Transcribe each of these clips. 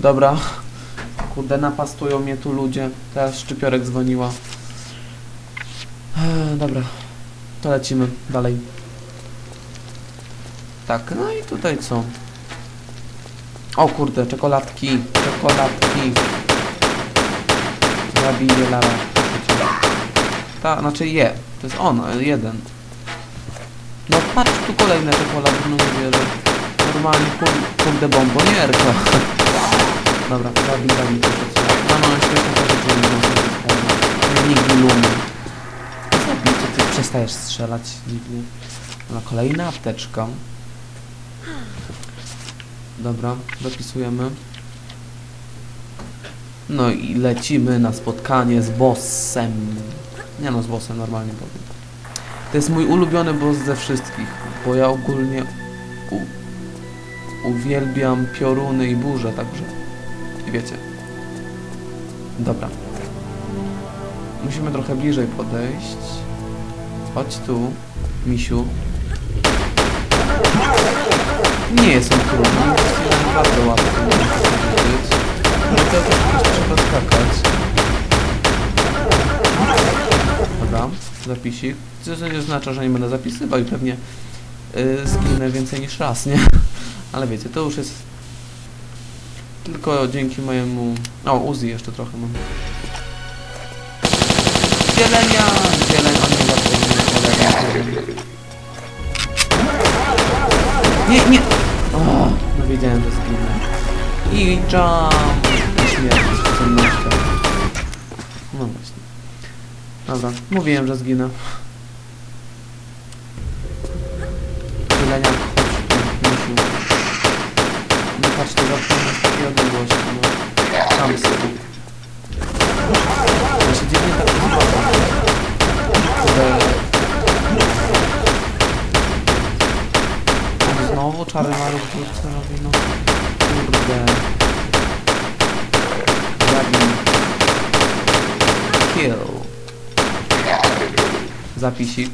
Dobra. Kurde, napastują mnie tu ludzie. Teraz szczypiorek dzwoniła. Eee, dobra. To lecimy dalej. Tak, no i tutaj co? O kurde, czekoladki, czekoladki. Zabiję Lara. Ta, znaczy je. To jest on, ale jeden. No patrz, tu kolejne czekolady, no nie wierzę. Normalnie kur, kurde bombonierka. Dobra, zabij, zabij to. No, no, świetnie to rzeczy nie można Nigdy lumy. To ty przestajesz strzelać nigdy. No, kolejna apteczka. Dobra, dopisujemy. No i lecimy na spotkanie z bossem. Nie no, z bossem normalnie powiem. To jest mój ulubiony boss ze wszystkich, bo ja ogólnie uwielbiam pioruny i burze, także wiecie. Dobra. Musimy trochę bliżej podejść. Chodź tu, misiu. Nie jest on trudny, jest naprawdę łatwy, muszę powiedzieć. Ale to też trzeba skakać. Dobra, zapisik. Co oznacza, że nie będę zapisywał i pewnie yy, zginę więcej niż raz, nie? Ale wiecie, to już jest tylko dzięki mojemu... O, Uzi jeszcze trochę mam. Zielenia! Zieleń, on nie. Nie, nie! O, no wiedziałem, że zginę. I jump! Śmierć z. No właśnie. Dobra, mówiłem, że zginę. Czary mary w górce robi, no. Kurde. Zabij. Kill. Zapisik.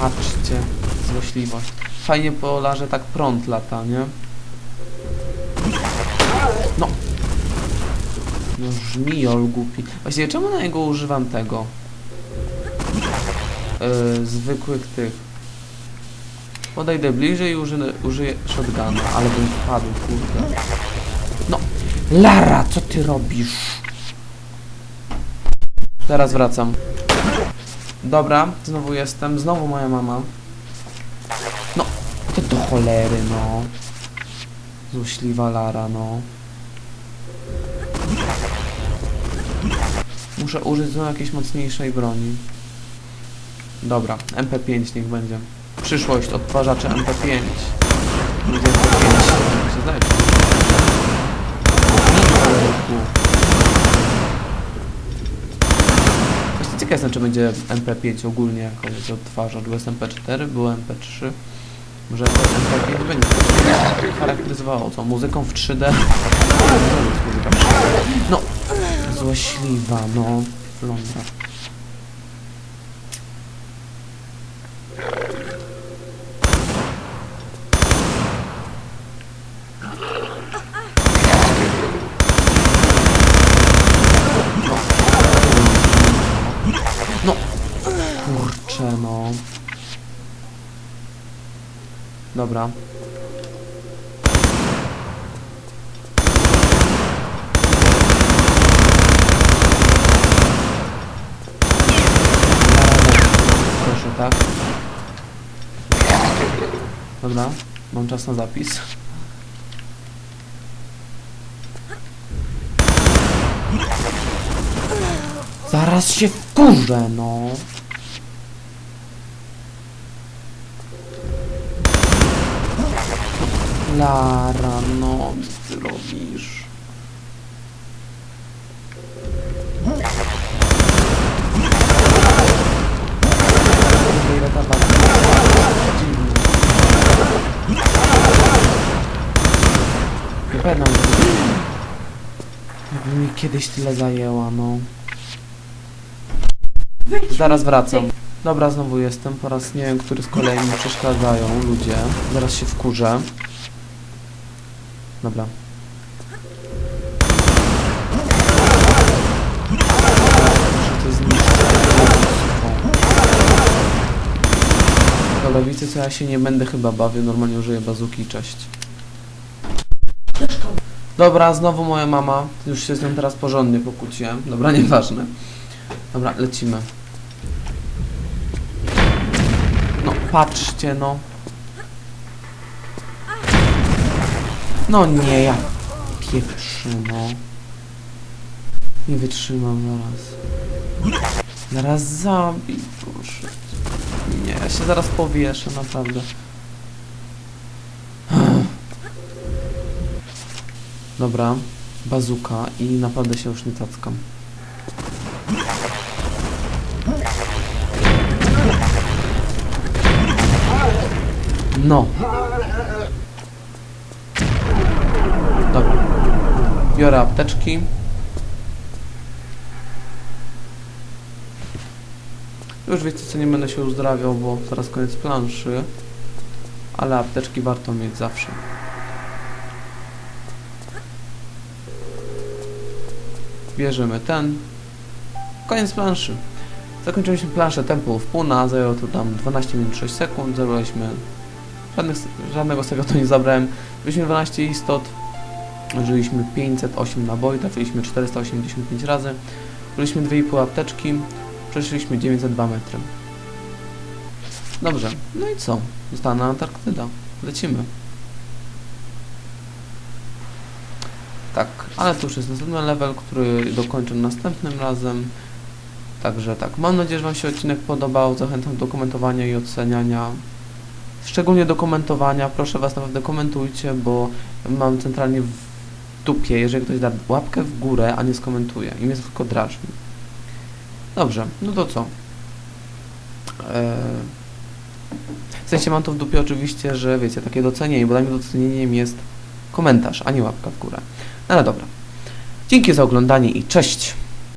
Patrzcie. Złośliwość. Fajnie po larze tak prąd lata, nie? No. No żmijol głupi. Właściwie czemu na niego używam tego? Yy, zwykłych tych. Podejdę bliżej i użyję, użyję shotguna, ale bym wpadł, kurde. No, Lara, co ty robisz? Teraz wracam. Dobra, znowu jestem, znowu moja mama. No, ty do cholery, no. Złośliwa Lara, no. Muszę użyć znowu jakiejś mocniejszej broni. Dobra, MP5 niech będzie. Przyszłość odtwarzacze MP5. Ludzie MP5 się znajdzie. Właśnie ciekaw jestem, czy będzie MP5 ogólnie jako wiecie, odtwarzacz, bo jest MP4, było MP3. Może MP5 będzie charakteryzowało co? Muzyką w 3D? No, złośliwa, no, Londra. No, kurczę, no. Dobra. Proszę, tak? Dobra, mam czas na zapis. Zaraz się wkurzę, no. Lara, no, co ty robisz? Jakby mi kiedyś tyle zajęła, no. Zaraz wracam. Dobra, znowu jestem. Po raz nie wiem, który z kolei mi przeszkadzają ludzie. Zaraz się wkurzę. Dobra. Dobra, wiecie co, ja się nie będę chyba bawił, normalnie użyję bazuki cześć. Dobra, znowu moja mama. Już się z nią teraz porządnie pokłóciłem. Dobra, nieważne. Dobra, lecimy. No, patrzcie, no. No nie, ja pieprzy, no. Nie wytrzymam zaraz. Zaraz zabij, proszę. Nie, ja się zaraz powieszę, naprawdę. Dobra, bazuka i naprawdę się już nie tackam. No. Dobra. Biorę apteczki. Już wiecie co, nie będę się uzdrawiał, bo zaraz koniec planszy. Ale apteczki warto mieć zawsze. Bierzemy ten. Koniec planszy. Zakończyliśmy planszę tempo w półna, zajęło to tam 12 minut 6 sekund, zabraliśmy żadnych, żadnego z tego to nie zabrałem. Byliśmy 12 istot, użyliśmy 508 naboi, trafiliśmy 485 razy, użyliśmy 2,5 apteczki, przeszliśmy 902 metry. Dobrze, no i co? Została Antarktyda. Lecimy. Tak, ale to już jest następny level, który dokończę następnym razem. Także tak, mam nadzieję, że Wam się odcinek podobał. Zachęcam do komentowania i oceniania. Szczególnie do komentowania. Proszę Was naprawdę komentujcie, bo mam centralnie w dupie, jeżeli ktoś da łapkę w górę, a nie skomentuje. I mnie tylko drażni. Dobrze, no to co? Eee... W sensie mam to w dupie oczywiście, że wiecie, takie docenienie, bo dla mnie docenieniem jest komentarz, a nie łapka w górę. No ale dobra. Dzięki za oglądanie i cześć!